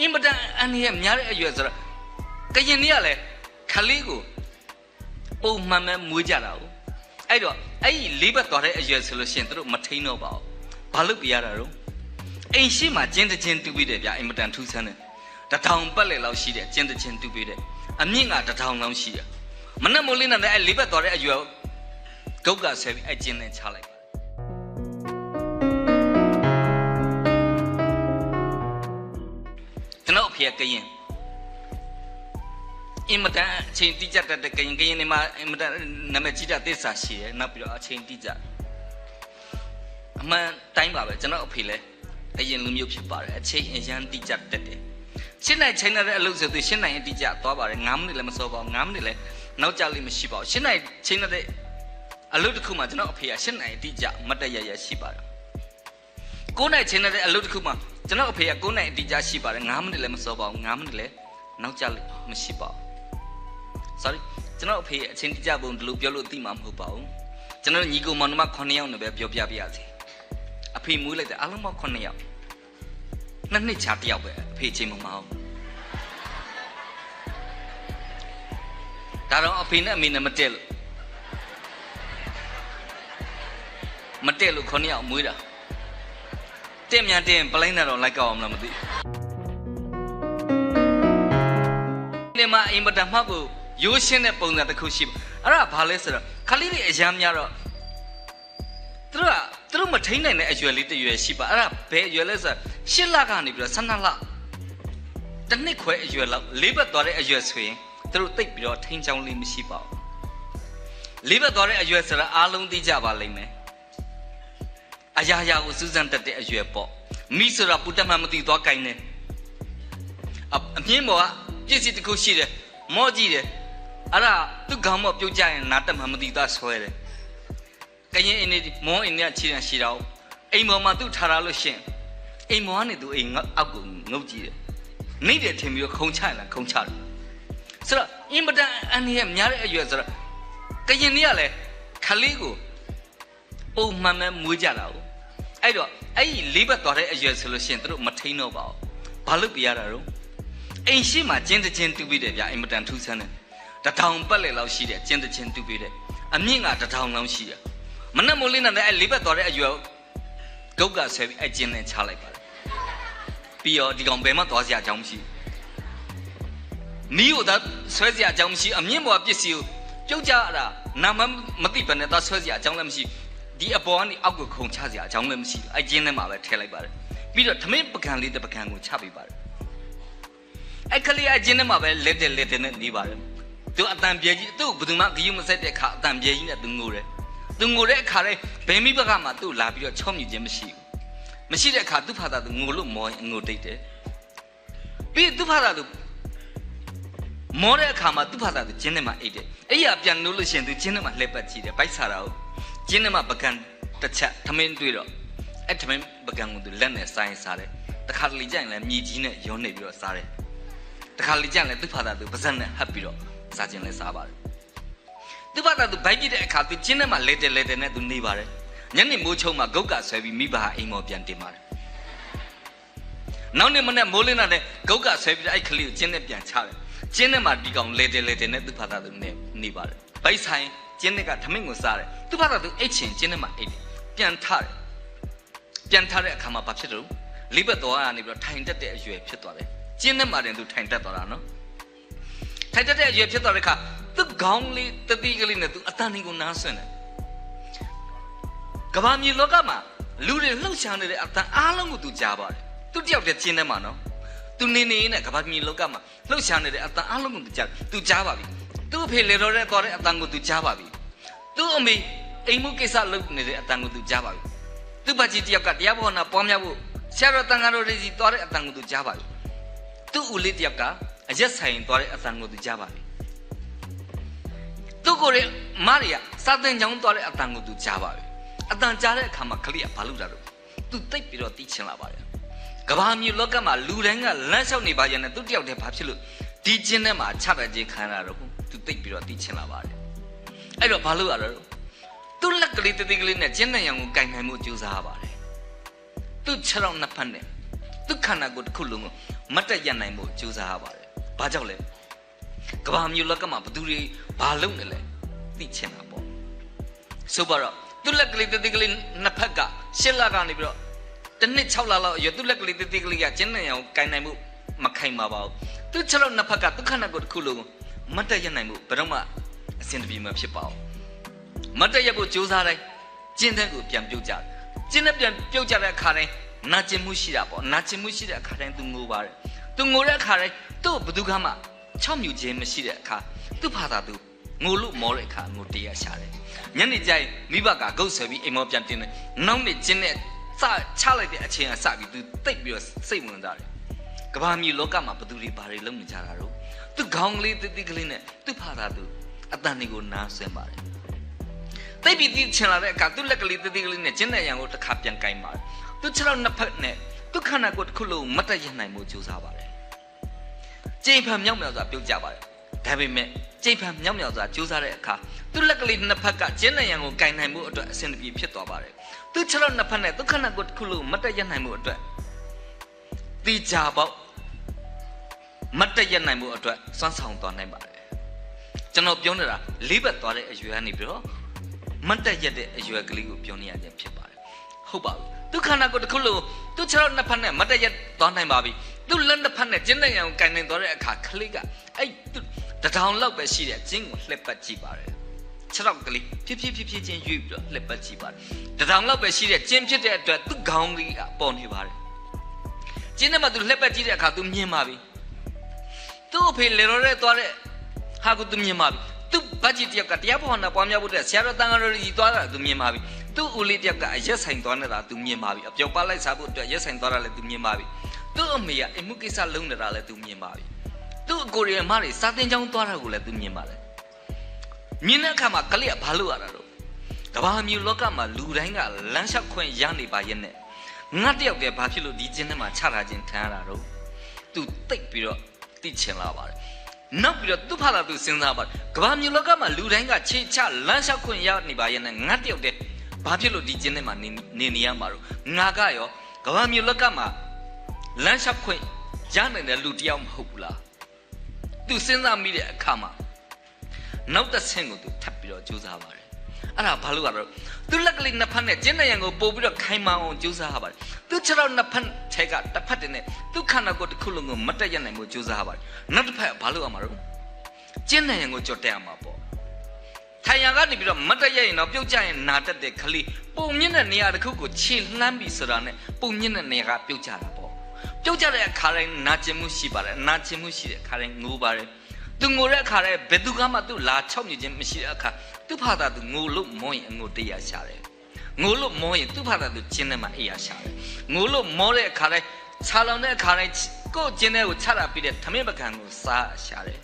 အင်မတန်အန်ရဲ့များတဲ့အရွယ်ဆိုတော့ကရင်တွေကလည်းခလေးကိုပုံမှန်ပဲမွေးကြတာ哦အဲ့တော့အဲ့ဒီလေးဘက်သွားတဲ့အရွယ်ဆိုလို့ရှိရင်တို့မထိန်တော့ပါဘူးဘာလို့ပြရတာတော့အိမ်ရှိမှကျင်းတချင်းတူပြီးတယ်ဗျအင်မတန်ထူးဆန်းတယ်တထောင်ပတ်လေလောက်ရှိတယ်ကျင်းတချင်းတူပြီးတယ်အမြင့်ကတထောင်လောက်ရှိတယ်မနဲ့မိုးလေးနဲ့အဲ့လေးဘက်သွားတဲ့အရွယ်ဂုတ်ကဆဲပြီးအဲ့ကျင်းနဲ့ချလိုက် ပါကျွန်တော်အဖေကကရင်အင်မတန်အချိန်တိကျတတ်တဲ့ကရင်ကရင်နေမှာအင်မတန်နာမည်ကြီးတဲ့သစ္စာရှိတယ်နောက်ပြီးတော့အချိန်တိကျအမှန်တိုင်းပါပဲကျွန်တော်အဖေလည်းအရင်လူမျိုးဖြစ်ပါတယ်အချိန်အရန်တိကျတတ်တယ်ရှင်းနိုင်ချိန်တဲ့အလုပ်ဆိုသူရှင်းနိုင်အတိကျသွားပါတယ်9မိနစ်လည်းမစောပါဘူး9မိနစ်လည်းနောက်ကျလိမ့်မရှိပါဘူးရှင်းနိုင်ချိန်တဲ့အလုပ်တစ်ခုမှကျွန်တော်အဖေကရှင်းနိုင်အတိကျမတ်တရရရှိပါတယ်ကိုးနိုင်ချိန်တဲ့အလုပ်တစ်ခုမှ ကျွန်တော်အဖေကကိုးနိုင်အတိကျရှိပါတယ်9မိနစ်လည်းမစောပါဘူး9မိနစ်လည်းနောက်ကျလိမ့်မရှိပါဘူး sorry ကျွန်တော်အဖေအချင်းတကြပုံဒီလိုပြောလို့သိမှာမဟုတ်ပါဘူးကျွန်တော်ညီကောင်မောင်နှမ9ယောက်နဲ့ပဲပြောပြပြရစီအဖေမွေးလိုက်တယ်အားလုံးပေါင်း9ယောက်နှစ်နှစ်ချာတစ်ယောက်ပဲအဖေချင်းမမအောင်ဒါတော့အဖေနဲ့အမေနဲ့မတည့်လို့မတည့်လို့9ယောက်မွေးတာ တဲ့မြန်တဲ့ပလိုင်းနဲ့တော့လိုက်ကောက်အောင်လားမသိဒီမှာအင်မတန်မှတ်ဖို့ရိုးရှင်းတဲ့ပုံစံတစ်ခုရှိပါအဲ့ဒါဘာလဲဆိုတော့ခလေးတွေအရမ်းများတော့သူတို့ကသူတို့မထိန်နိုင်တဲ့အရွယ်လေးတစ်ရွယ်ရှိပါအဲ့ဒါဘယ်အရွယ်လဲဆိုတော့၈လကနေပြီးတော့12လတစ်နှစ်ခွဲအရွယ်လောက်လေးဘက်သွားတဲ့အရွယ်ဆိုရင်သူတို့တိတ်ပြီးတော့ထိန်ချောင်းလေးမရှိပါဘူးလေးဘက်သွားတဲ့အရွယ်ဆိုတော့အားလုံးသိကြပါလိမ့်မယ် အရာရာကိုစူးစမ်းတတ်တဲ့အရွယ်ပေါ့မိဆိုတာပူတတ်မှမသိသွားကိုင်းနေအအမြင့်ပေါ်ကပြည့်စည်တစ်ခုရှိတယ်မော့ကြည့်တယ်အဲ့ဒါသူ့ခေါင်းမော့ပြုတ်ကြရင်နားတက်မှမသိသားဆွဲတယ်ကရင်အင်းနေမောအင်းနေချီရန်ရှိတော့အိမ်ပေါ်မှာသူ့ထားရလို့ရှင်အိမ်ပေါ်ကနေသူအိမ်ငေါအောက်ကိုငုတ်ကြည့်တယ်နေတယ်ထင်ပြီးတော့ခုံချလာခုံချတယ်ဆိုတော့အင်မတန်အန်ရဲ့များတဲ့အရွယ်ဆိုတော့ကရင်တွေကလည်းခလေးကိုပုံမှန်ပဲမွေးကြတာ哦 အဲ့တော့အဲ့ဒီလေးဘက်သွားတဲ့အရွယ်ဆိုလို့ရှင်သူတို့မထိန်တော့ပါဘူးဘာလို့ပြရတာတော့အိမ်ရှိမှကျင်းတချင်းတူပြီးတယ်ဗျအင်မတန်ထူးဆန်းတယ်တထောင်ပတ်လေလောက်ရှိတယ်ကျင်းတချင်းတူပြီးတယ်အမြင့်ကတထောင်လောက်ရှိတယ်မနဲ့မိုးလေးနဲ့အဲ့လေးဘက်သွားတဲ့အရွယ်ဂုတ်ကဆဲပြီးအဲ့ကျင်းနဲ့ချလိုက်ပါတယ်ပြီးတော့ဒီကောင်ဘယ်မှသွားစရာအကြောင်းမရှိဘူးမီးကိုသာဆွဲစရာအကြောင်းမရှိအမြင့်ပေါ်ပစ္စည်းကိုပြုတ်ကြရတာနာမမသိဘဲနဲ့သာဆွဲစရာအကြောင်းလည်းမရှိ ဒီအပေါ်ကနေအောက်ကိုခုန်ချစရာအကြောင်းလည်းမရှိဘူးအဲ့ကျင်းထဲမှာပဲထည့်လိုက်ပါတယ်ပြီးတော့သမင်းပကံလေးတစ်ပကံကိုချပေးပါတယ်အဲ့ကလေးအကျင်းထဲမှာပဲလက်တဲ့လက်တဲ့နဲ့နေပါတယ်သူအတန်ပြဲကြီးသူ့ဘယ်သူမှဂယုမဆက်တဲ့အခါအတန်ပြဲကြီးနဲ့သူငိုတယ်သူငိုတဲ့အခါလဲဘယ်မိဘကမှသူ့လာပြီးတော့ချော့မြည်ခြင်းမရှိဘူးမရှိတဲ့အခါသူ့ဖာသာသူငိုလို့မောရင်ငိုတိတ်တယ်ပြီးသူ့ဖာသာသူမောတဲ့အခါမှာသူ့ဖာသာသူကျင်းထဲမှာအိတ်တယ်အဲ့ရပြန်လို့လို့ရှိရင်သူကျင်းထဲမှာလှည့်ပတ်ကြည့်တယ်ဗိုက်ဆာတာကို ကျင်းထဲမှာပကံတစ်ချက်ထမင်းတွေ့တော့အဲ့ထမင်းပကံကိုသူလက်နဲ့ဆိုင်စားတယ်တခါတလေကျရင်လည်းမြေကြီးနဲ့ရုံးနေပြီးတော့စားတယ်တခါလေကျရင်လည်းသူ့ဖာသာသူပါဇက်နဲ့ဟပ်ပြီးတော့စားခြင်းလည်းစားပါတယ်သူ့ဖာသာသူဗိုက်ကြည့်တဲ့အခါသူကျင်းထဲမှာလဲတယ်လဲတယ်နဲ့သူနေပါတယ်ညနေမိုးချုံမှာဂုတ်ကဆွဲပြီးမိဘဟာအိမ်မော်ပြန်တင်ပါတယ်နောက်နေ့မနေ့မိုးလင်းလာတဲ့ဂုတ်ကဆွဲပြီးအဲ့ကလေးကိုကျင်းနဲ့ပြန်ချတယ်ကျင်းထဲမှာဒီကောင်လဲတယ်လဲတယ်နဲ့သူ့ဖာသာသူနေနေပါတယ်ဗိုက်ဆိုင် ကျင်းနဲ့ကထမင်းကိုစားတယ်သူ့ဖာသာသူအိတ်ချင်ကျင်းထဲမှာအိတ်တယ်ပြန်ထတယ်ပြန်ထတဲ့အခါမှာဘာဖြစ်တယ်လို့လိဘတ်တော်ကနေပြီးတော့ထိုင်တက်တဲ့အရွယ်ဖြစ်သွားတယ်ကျင်းထဲမှာတင်သူထိုင်တက်သွားတာနော်ထိုင်တက်တဲ့အရွယ်ဖြစ်သွားတဲ့အခါသူ့ခေါင်းလေးတတိကလေးနဲ့သူအတန်လေးကိုနားဆွင့်တယ်ကဘာမြေလောကမှာလူတွေလှုပ်ရှားနေတဲ့အတန်အားလုံးကိုသူကြားပါတယ်သူတယောက်တည်းကျင်းထဲမှာနော်သူနေနေနဲ့ကဘာမြေလောကမှာလှုပ်ရှားနေတဲ့အတန်အားလုံးကိုသူကြားသူကြားပါပြီသူ့အဖေလေတော်တဲ့သွားတဲ့အတန်ကိုသူကြားပါပြီ သူ့အမေအိမ်မှုကိစ္စလုပ်နေတဲ့အတန်ကိုသူကြားပါပြီသူ့ဘကြီးတယောက်ကတရားဘောနာပွားများဖို့ဆရာတော်တန်ဃာတော်တွေစီသွားတဲ့အတန်ကိုသူကြားပါပြီသူ့ဦးလေးတယောက်ကအရက်ဆိုင်သွားတဲ့အတန်ကိုသူကြားပါပြီသူ့ကိုယ်ရဲ့မရီယာစာသင်ကျောင်းသွားတဲ့အတန်ကိုသူကြားပါပြီအတန်ကြားတဲ့အခါမှာကလေးကဘာလုပ်တာတော့သူတိတ်ပြီးတော့တီးချင်လာပါတယ်ကဘာမျိုးလောကမှာလူတိုင်းကလမ်းလျှောက်နေပါရဲ့နဲ့သူတယောက်တည်းဘာဖြစ်လို့ဒီကျင်းထဲမှာချတဲ့ကြီးခံရတော့သူတိတ်ပြီးတော့တီးချင်လာပါတယ် အဲ့တော့ဘာလုပ်ရတော့သူ့လက်ကလေးတတိကလေးနဲ့ကျင်းတဲ့ရောင်ကိုကင်နိုင်မှုကြိုးစားရပါတယ်သူ့ခြေထောက်နှစ်ဖက်နဲ့သူသူခန္ဓာကိုယ်တစ်ခုလုံးကိုမတ်တက်ရနိုင်ဖို့ကြိုးစားရပါတယ်ဘာကြောင့်လဲကဘာမျိုးလက်ကမှာဘသူတွေဘာလုပ်နေလဲသိချင်တာပေါ့ဆိုပါတော့သူလက်ကလေးတတိကလေးနှစ်ဖက်ကရှစ်လကနေပြီးတော့တစ်နှစ်6လလောက်အရွယ်သူလက်ကလေးတတိကလေးကကျင်းနေအောင်ကင်နိုင်မှုမခိုင်ပါပါဘူးသူခြေလောက်နှစ်ဖက်ကသူခန္ဓာကိုယ်တစ်ခုလုံးကိုမတ်တက်ရနိုင်မှုဘယ်တော့မှ အဆင်တပြေမဖြစ်ပါဘူးမတ်တက်ရဖို့ကြိုးစားတိုင်းကျင်းတဲ့ကိုပြန်ပြုတ်ကြတယ်ကျင်းတဲ့ပြန်ပြုတ်ကြတဲ့အခါတိုင်းနာကျင်မှုရှိတာပေါ့နာကျင်မှုရှိတဲ့အခါတိုင်းသူငိုပါတယ်သူငိုတဲ့အခါတိုင်းသူ့ဘယ်သူကမှချောက်မြူခြင်းမရှိတဲ့အခါသူ့ဖာသာသူငိုလို့မောတဲ့အခါငိုတရားရှာတယ်ညနေကျရင်မိဘကဂုတ်ဆွဲပြီးအိမ်မောပြန်တင်းတယ်နောက်နေ့ကျင်းတဲ့စချလိုက်တဲ့အချိန်ကစပြီးသူတိတ်ပြီးတော့စိတ်ဝင်စားတယ်ကဘာမြေလောကမှာဘယ်သူတွေဘာတွေလုပ်နေကြတာတော့သူခေါင်းကလေးတိတိကလေးနဲ့သူ့ဖာသာသူ အတန်တွေကိုနားဆွဲပါတယ်တိတ်ပြီးတီးချင်လာတဲ့အခါသူ့လက်ကလေးတိတိကလေးနဲ့ကျင်းတဲ့ရံကိုတစ်ခါပြန်ကင်ပါတယ်သူခြေထောက်နှစ်ဖက်နဲ့သူခန္ဓာကိုယ်တစ်ခုလုံးမတ်တရနိုင်မှုကြိုးစားပါတယ်ကျိန်ဖန်မြောက်မြောက်စွာပြုတ်ကြပါတယ်ဒါပေမဲ့ကျိန်ဖန်မြောက်မြောက်စွာကြိုးစားတဲ့အခါသူလက်ကလေးနှစ်ဖက်ကကျင်းတဲ့ရံကိုကင်နိုင်မှုအတွက်အဆင်ပြေဖြစ်သွားပါတယ်သူခြေထောက်နှစ်ဖက်နဲ့သူခန္ဓာကိုယ်တစ်ခုလုံးမတ်တရနိုင်မှုအတွက်တိကြပေါက်မတ်တရနိုင်မှုအတွက်စွမ်းဆောင်သွားနိုင်ပါတယ် ကျွန်တော်ပြောနေတာလေးဘက်သွားတဲ့အရွယ်ကနေပြီးတော့မတ်တက်ရက်တဲ့အရွယ်ကလေးကိုပြောနေရခြင်းဖြစ်ပါတယ်ဟုတ်ပါဘူးသူခန္ဓာကိုယ်တစ်ခုလုံးသူခြေထောက်နှစ်ဖက်နဲ့မတ်တက်ရက်သွားနိုင်ပါပြီသူလက်နှစ်ဖက်နဲ့ကျင်းတဲ့ရံကိုကင်နိုင်သွားတဲ့အခါကလေးကအဲ့သူတထောင်လောက်ပဲရှိတဲ့ကျင်းကိုလှက်ပတ်ကြည့်ပါတယ်ခြေထောက်ကလေးဖြည်းဖြည်းဖြည်းဖြည်းချင်းရွေ့ပြီးတော့လှက်ပတ်ကြည့်ပါတယ်တထောင်လောက်ပဲရှိတဲ့ကျင်းဖြစ်တဲ့အတွက်သူ့ခေါင်းလေးကပေါ်နေပါတယ်ကျင်းထဲမှာသူလှက်ပတ်ကြည့်တဲ့အခါသူမြင်ပါပြီသူ့အဖေလေရော်ရဲသွားတဲ့ ဟာကိုသူမြင်ပါပြီသူ့ဘတ်ဂျက်တယောက်ကတရားဖော်နာပွားများဖို့တဲ့ဆရာတော်တန်ဃာတော်ကြီးသွားတာသူမြင်ပါပြီသူ့ဦးလေးတယောက်ကအရက်ဆိုင်သွားနေတာသူမြင်ပါပြီအပြောက်ပါလိုက်စားဖို့အတွက်ရက်ဆိုင်သွားတာလည်းသူမြင်ပါပြီသူ့အမေကအမှုကိစ္စလုံးနေတာလည်းသူမြင်ပါပြီသူ့အကိုရီအမတွေစာတင်ကျောင်းသွားတာကိုလည်းသူမြင်ပါတယ်မြင်တဲ့အခါမှာကလေးကဘာလို့ရတာတော့ကဘာမျိုးလောကမှာလူတိုင်းကလမ်းလျှောက်ခွင့်ရနေပါရဲ့နဲ့ငါတယောက်တည်းဘာဖြစ်လို့ဒီကျင်းထဲမှာချထားခြင်းခံရတာတော့သူတိတ်ပြီးတော့သိချင်လာပါတယ် နောက်ပြီးတော့သူ့ဖလာသူစဉ်းစားပါကဘာမျိုးလောကမှာလူတိုင်းကခြေချလမ်းလျှောက်ခွင့်ရနေပါရဲ့နဲ့ငါတယောက်တည်းဘာဖြစ်လို့ဒီကျင်းထဲမှာနေနေနေရမှာတော့ငါကရောကဘာမျိုးလောကမှာလမ်းလျှောက်ခွင့်ရနိုင်တဲ့လူတယောက်မဟုတ်ဘူးလားသူစဉ်းစားမိတဲ့အခါမှာနောက်တစ်ဆင့်ကိုသူထပ်ပြီးတော့ကြိုးစားပါတယ် အဲ့ဒါဘာလို့ကတော့သူလက်ကလေးနှစ်ဖက်နဲ့ကျင်းတဲ့ရံကိုပို့ပြီးတော့ခိုင်မာအောင်ကြိုးစားရပါတယ်သူခြေထောက်နှစ်ဖက်ထဲကတစ်ဖက်တည်းနဲ့သူခန္ဓာကိုယ်တစ်ခုလုံးကိုမတက်ရနိုင်မှုကြိုးစားရပါတယ်နောက်တစ်ဖက်ဘာလို့ရမှာတော့ကျင်းတဲ့ရံကိုကြော်တက်ရမှာပေါ့ထိုင်ရံကနေပြီးတော့မတက်ရရင်တော့ပြုတ်ကြရင်နာတက်တဲ့ခလေးပုံမြင့်တဲ့နေရာတစ်ခုကိုခြေလှမ်းပြီးဆိုတာနဲ့ပုံမြင့်တဲ့နေရာကပြုတ်ကြတာပေါ့ပြုတ်ကြတဲ့အခါတိုင်းနာကျင်မှုရှိပါတယ်နာကျင်မှုရှိတဲ့အခါတိုင်းငိုပါတယ်သူငိုတဲ့အခါတိုင်းဘယ်သူကမှသူ့လာချောက်မြခြင်းမရှိတဲ့အခါ သူ့ဖာသာသူငိုလို့မောရင်အငိုတရားရှာတယ်ငိုလို့မောရင်သူ့ဖာသာသူကျင်းထဲမှာအေးရရှာတယ်ငိုလို့မောတဲ့အခါတိုင်းခြာလောင်တဲ့အခါတိုင်းကိုယ့်ကျင်းထဲကိုချတာပြီးတဲ့သမင်းပကံကိုစားရှာတယ်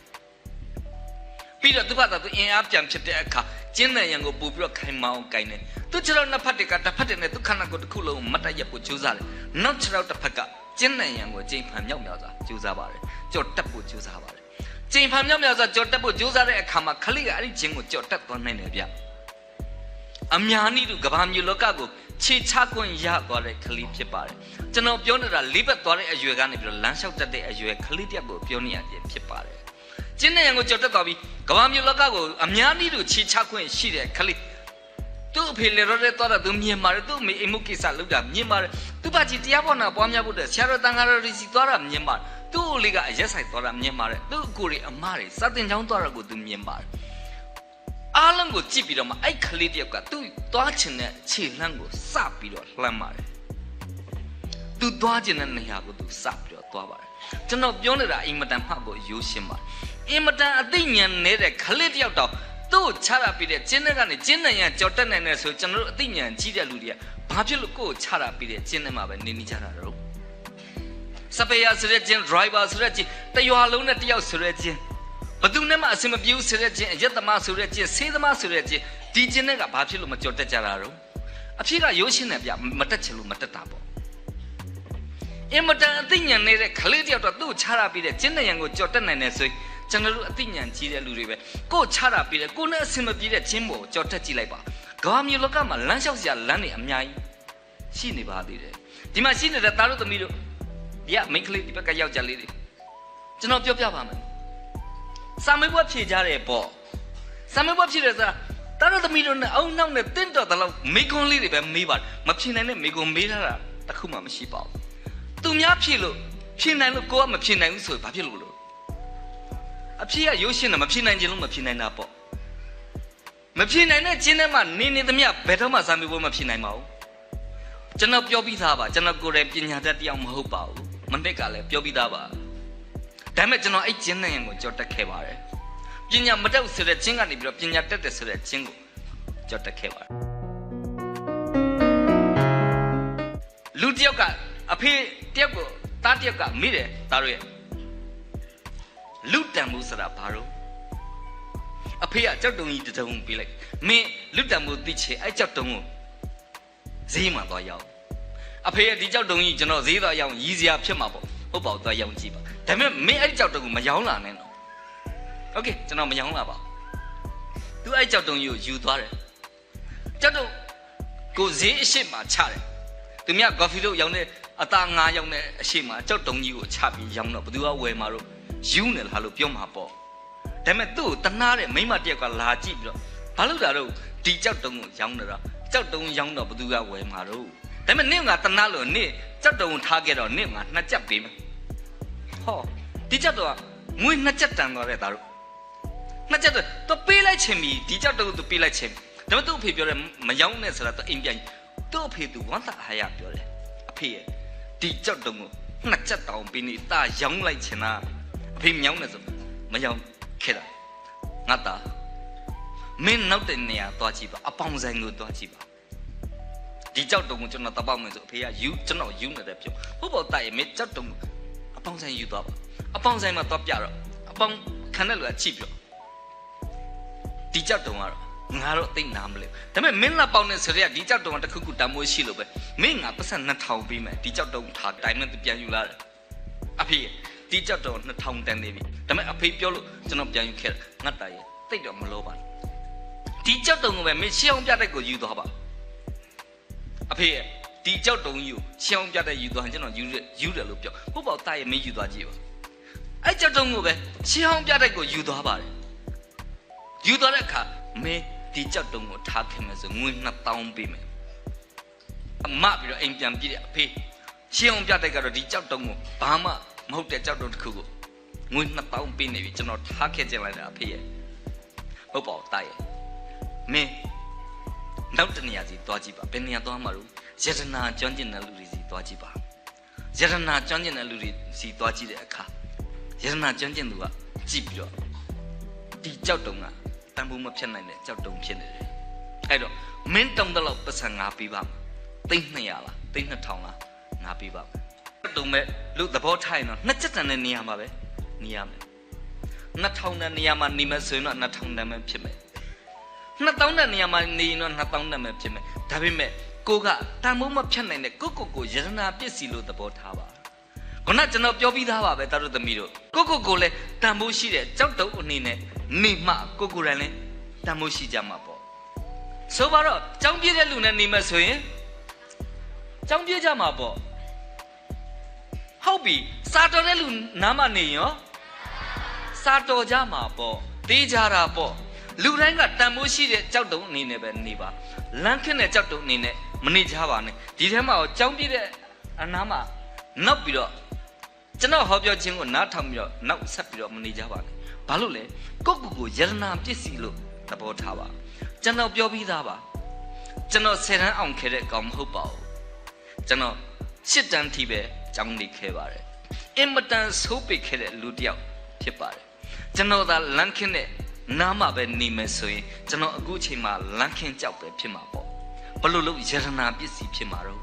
ပြီးတော့သူ့ဖာသာသူအင်အားပြန်ဖြစ်တဲ့အခါကျင်းတဲ့ရံကိုပို့ပြီးတော့ခိုင်မောင်းကိုင်းတယ်သူခြေတော်နှစ်ဖက်တက်ကတစ်ဖက်တည်းနဲ့သူခန္ဓာကိုယ်တစ်ခုလုံးမတ်တရက်ဖို့ကြိုးစားတယ်နောက်ခြေတော်တစ်ဖက်ကကျင်းတဲ့ရံကိုချိန်ဖန်မြောက်မြောက်စွာကြိုးစားပါတယ်ကြော်တက်ဖို့ကြိုးစားပါတယ် ချိန်ဖန်မြောက်မြောက်စွာကြော်တက်ဖို့ကြိုးစားတဲ့အခါမှာခလိကအဲ့ဒီခြင်းကိုကြော်တက်သွားနိုင်တယ်ဗျအများနည်းတူကဘာမျိုးလောကကိုခြေချခွင့်ရသွားတဲ့ခလေးဖြစ်ပါတယ်ကျွန်တော်ပြောနေတာလေးဘက်သွားတဲ့အရွယ်ကနေပြီးတော့လမ်းလျှောက်တတ်တဲ့အရွယ်ခလေးတစ်ယောက်ကိုပြောနေရခြင်းဖြစ်ပါတယ်ကျင်းတဲ့ရံကိုကြော်တက်သွားပြီးကဘာမျိုးလောကကိုအများနည်းတူခြေချခွင့်ရှိတဲ့ခလေးသူ့အဖေလေရောတဲ့သွားတာသူမြင်ပါတယ်သူ့အမေအိမ်မှုကိစ္စလုပ်တာမြင်ပါတယ်သူ့ဘာကြီးတရားပေါ်နာပွားများဖို့တဲ့ဆရာတော်တန်ခါတော်ကြီးသွားတာမြင်ပါတယ် သူ့အလေးကအရက်ဆိုင်သွားတာမြင်ပါတယ်သူ့အကိုတွေအမတွေစတင်ချောင်းသွားတာကိုသူမြင်ပါတယ်အားလုံးကိုကြည့်ပြီးတော့မှအဲ့ခလေးတယောက်ကသူ့သွားချင်တဲ့ခြေလှမ်းကိုစပြီးတော့လှမ်းပါတယ်သူသွားချင်တဲ့နေရာကိုသူစပြီးတော့သွားပါတယ်ကျွန်တော်ပြောနေတာအင်မတန်မှကိုရိုးရှင်းပါတယ်အင်မတန်အသိဉာဏ်နေတဲ့ခလေးတယောက်တော့သူ့ကိုချတာပြီးတဲ့ကျင်းတဲ့ကနေကျင်းတဲ့ရန်ကြော်တက်နိုင်တဲ့ဆိုကျွန်တော်တို့အသိဉာဏ်ကြီးတဲ့လူတွေကဘာဖြစ်လို့ကိုယ့်ကိုချတာပြီးတဲ့ကျင်းတဲ့မှာပဲနေနေကြတာတော့ စပယ်ယာဆိုတဲ့ကျင်း driver ဆိုတဲ့ကျင်းတရွာလုံးနဲ့တယောက်ဆိုတဲ့ကျင်းဘသူနဲ့မှအစင်မပြေဘူးဆိုတဲ့ကျင်းအရက်သမားဆိုတဲ့ကျင်းဆေးသမားဆိုတဲ့ကျင်းဒီကျင်းတွေကဘာဖြစ်လို့မကြော်တက်ကြတာတော့အဖြစ်ကရိုးရှင်းတယ်ဗျမတက်ချင်လို့မတက်တာပေါ့အင်မတန်အသိဉာဏ်နေတဲ့ခလေးတယောက်တော့သူ့ချတာပြီးတဲ့ကျင်းတဲ့ရန်ကိုကြော်တက်နိုင်တယ်ဆိုရင်ကျွန်တော်တို့အသိဉာဏ်ကြီးတဲ့လူတွေပဲကို့ချတာပြီးတဲ့ကိုနဲ့အစင်မပြေတဲ့ကျင်းပေါ်ကြော်တက်ကြည့်လိုက်ပါကဘာမျိုးလောကမှာလမ်းလျှောက်စရာလမ်းတွေအများကြီးရှိနေပါသေးတယ်ဒီမှာရှိနေတဲ့သားတို့သမီးတို့ ဒီကမိန်းကလေးဒီဘက်ကယောက်ျားလေးတွေကျွန်တော်ပြောပြပါမယ်စာမေးပွဲဖြေကြတယ်ပေါ့စာမေးပွဲဖြေတယ်ဆိုတာတာရသမီးတို့နဲ့အုံနောက်နဲ့တင့်တော်တယ်လို့မိကွန်းလေးတွေပဲမေးပါမဖြေနိုင်တဲ့မိကွန်းမေးထားတာတခုမှမရှိပါဘူးသူများဖြေလို့ဖြေနိုင်လို့ကိုကမဖြေနိုင်ဘူးဆိုရင်ဘာဖြစ်လို့လို့အဖြေကရိုးရှင်းတယ်မဖြေနိုင်ခြင်းလို့မဖြေနိုင်တာပေါ့မဖြေနိုင်တဲ့ကျင်းထဲမှာနေနေသမျှဘယ်တော့မှစာမေးပွဲမဖြေနိုင်ပါဘူးကျွန်တော်ပြောပြီးသားပါကျွန်တော်ကိုယ်တိုင်ပညာတတ်တစ်ယောက်မဟုတ်ပါဘူး မနစ်ကလည်းပြောပြီးသားပါဒါပေမဲ့ကျွန်တော်အဲ့ကျင်းတဲ့ရင်ကိုကြော်တက်ခဲ့ပါတယ်ပညာမတက်ဆိုတဲ့ကျင်းကနေပြီးတော့ပညာတက်တယ်ဆိုတဲ့ကျင်းကိုကြော်တက်ခဲ့ပါတယ်လူတစ်ယောက်ကအဖေတစ်ယောက်ကိုတားတစ်ယောက်ကမိတယ်သားတို့ရဲ့လူတန်မှုဆိုတာဘာလို့အဖေကကြောက်တုံကြီးတစ်တုံပေးလိုက်မင်းလူတန်မှုသိချေအဲ့ကြောက်တုံကိုဈေးမှာသွားရောက် အဖေရဲ့ဒီကြောက်တုံကြီးကျွန်တော်ဈေးသွားရောက်ရီးစရာဖြစ်မှာပေါ့ဟုတ်ပါဘူးသွားရောက်ကြည့်ပါဒါပေမဲ့မင်းအဲ့ကြောက်တုံကိုမရောင်းလာနဲ့နော်โอเคကျွန်တော်မရောင်းလာပါသူအဲ့ကြောက်တုံကြီးကိုယူသွားတယ်ကြောက်တုံကိုဈေးအရှိမချတယ်သူမြကော်ဖီတို့ရောင်းတဲ့အသားငါးရောင်းတဲ့အရှိမကြောက်တုံကြီးကိုချပြီးရောင်းတော့ဘသူကဝယ်မှာတော့ယူနေလားလို့ပြောမှာပေါ့ဒါပေမဲ့သူ့ကိုတနာတဲ့မိန်းမတစ်ယောက်ကလာကြည့်ပြီးတော့ဘာလို့တာတော့ဒီကြောက်တုံကိုရောင်းနေတာကြောက်တုံရောင်းတော့ဘသူကဝယ်မှာတော့ ဒါပေမဲ့နင့်ကတနာလို့နင့်ကြောက်တုံကိုထားခဲ့တော့နင့်ကနှစ်ချက်ပေးမယ်ဟောဒီကြောက်တော့ငွေနှစ်ချက်တန်သွားတဲ့သားတို့နှစ်ချက်တော့သူပေးလိုက်ချင်ပြီဒီကြောက်တုံကိုသူပေးလိုက်ချင်ပြီဒါပေမဲ့သူ့အဖေပြောတယ်မရောင်းနဲ့ဆိုတာသူအိမ်ပြန်သူ့အဖေသူဝမ်းသာအားရပြောတယ်အဖေရဲ့ဒီကြောက်တုံကိုနှစ်ချက်တောင်ပေးနေတာရောင်းလိုက်ချင်တာအဖေမရောင်းနဲ့ဆိုမရောင်းခဲ့တာငါသားမင်းနောက်တဲ့နေရာသွားကြည့်ပါအပေါင်းဆိုင်ကိုသွားကြည့်ပါ ဒီကြောက်တုံကိုကျွန်တော်တပောက်မယ်ဆိုအဖေကယူကျွန်တော်ယူနေတယ်ပြောဟုတ်ပေါ့တိုက်ရမင်းကြောက်တုံကိုအပေါင်းဆိုင်ယူသွားပါအပေါင်းဆိုင်မှာသွားပြတော့အပေါင်းခံတဲ့လူကချိပြောဒီကြောက်တုံကတော့ငါတော့သိနာမလဲဒါပေမဲ့မင်းလာပေါင်းနေဆိုရက်ဒီကြောက်တုံကတခုခုတမိုးရှိလို့ပဲမင်းငါပတ်စံ2000ပေးမယ်ဒီကြောက်တုံထားတိုင်းနဲ့ပြန်ယူလာတယ်အဖေဒီကြောက်တုံ2000တန်နေပြီဒါပေမဲ့အဖေပြောလို့ကျွန်တော်ပြန်ယူခဲ့တယ်ငါတားရဲ့တိတ်တော့မလို့ပါနဲ့ဒီကြောက်တုံကိုပဲမင်းရှေးအောင်ပြတဲ့ကိုယူသွားပါ အဖေရဲ့ဒီကြောက်တုံကြီးကိုရှေးအောင်ပြတဲ့ယူသွားရင်ကျွန်တော်ယူရယူတယ်လို့ပြောဟုတ်ပါတားရဲ့မင်းယူသွားကြည့်ပါအဲ့ကြောက်တုံကိုပဲရှေးအောင်ပြတဲ့ကိုယူသွားပါတယ်ယူသွားတဲ့အခါမင်းဒီကြောက်တုံကိုထားခင်မယ်ဆိုငွေ2000ပေးမယ်အမပြီးတော့အိမ်ပြန်ပြည့်တဲ့အဖေရှင်းအောင်ပြတဲ့ကတော့ဒီကြောက်တုံကိုဘာမှမဟုတ်တဲ့ကြောက်တုံတစ်ခုကိုငွေ2000ပေးနေပြီကျွန်တော်ထားခဲ့ကြလိုက်တာအဖေရဲ့ဟုတ်ပါဘူးတားရဲ့မင်း နောက်တနေရာစီသွားကြည့်ပါဘယ်နေရာသွားမှာလို့ယတနာကျွမ်းကျင်တဲ့လူတွေစီသွားကြည့်ပါယတနာကျွမ်းကျင်တဲ့လူတွေစီသွားကြည့်တဲ့အခါယတနာကျွမ်းကျင်သူကကြည့်ပြီးတော့ဒီကြောက်တုံကတန်ဖိုးမဖြစ်နိုင်တဲ့ကြောက်တုံဖြစ်နေတယ်အဲ့တော့မင်းတုံတဲ့လောက်ပတ်စံငါပေးပါသိန်း200လားသိန်း2000လားငါပေးပါတုံမဲ့လူသဘောထားရင်တော့နှစ်ချက်တန်တဲ့နေရာမှာပဲနေရမယ်2000တန်နေရာမှာနေမယ်ဆိုရင်တော့2000တန်ပဲဖြစ်မယ် 2000တန်နေရာမှာနေရင်တော့2000တန်ပဲဖြစ်မယ်ဒါပေမဲ့ကိုကတန်ဖိုးမဖြတ်နိုင်တဲ့ကိုကိုကိုယရနာပစ္စည်းလို့သဘောထားပါခုနကျွန်တော်ပြောပြီးသားပါပဲတာတို့သမီးတို့ကိုကိုကိုလည်းတန်ဖိုးရှိတဲ့ကြောက်တုံအနေနဲ့နေမှကိုကိုရန်လည်းတန်ဖိုးရှိကြမှာပေါ့ဆိုပါတော့ကြောင်းပြည့်တဲ့လူနဲ့နေမှဆိုရင်ကြောင်းပြည့်ကြမှာပေါ့ဟုတ်ပြီစာတော်တဲ့လူနားမနေရောစာတော်ကြမှာပေါ့တေးကြတာပေါ့ လူတိုင်းကတန်ဖိုးရှိတဲ့ကြောက်တုံအနေနဲ့ပဲနေပါလမ်းခင်းတဲ့ကြောက်တုံအနေနဲ့မနေကြပါနဲ့ဒီထဲမှာတော့ကြောင်းပြည့်တဲ့အနားမှာနောက်ပြီးတော့ကျွန်တော်ဟောပြောခြင်းကိုနားထောင်ပြီးတော့နောက်ဆက်ပြီးတော့မနေကြပါနဲ့ဘာလို့လဲကိုယ့်ကိုယ်ကိုယရနာပစ္စည်းလို့သဘောထားပါကျွန်တော်ပြောပြီးသားပါကျွန်တော်ဆယ်တန်းအောင်ခဲ့တဲ့ကောင်မဟုတ်ပါဘူးကျွန်တော်ရှစ်တန်းထိပဲကျောင်းနေခဲ့ပါတယ်အင်မတန်ဆိုးပိတ်ခဲ့တဲ့လူတစ်ယောက်ဖြစ်ပါတယ်ကျွန်တော်သာလမ်းခင်းတဲ့ နားမှာပဲနေမယ်ဆိုရင်ကျွန်တော်အခုချိန်မှာလမ်းခင်းကြောက်ပဲဖြစ်မှာပေါ့ဘလို့လို့ယရနာပစ္စည်းဖြစ်မှာတော့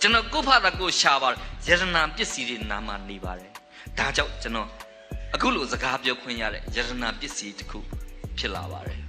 ကျွန်တော်ကိုယ့်ဖတာကိုရှာပါယရနာပစ္စည်းတွေနားမှာနေပါတယ်ဒါကြောင့်ကျွန်တော်အခုလိုစကားပြောခွင့်ရတဲ့ယရနာပစ္စည်းတစ်ခုဖြစ်လာပါတယ်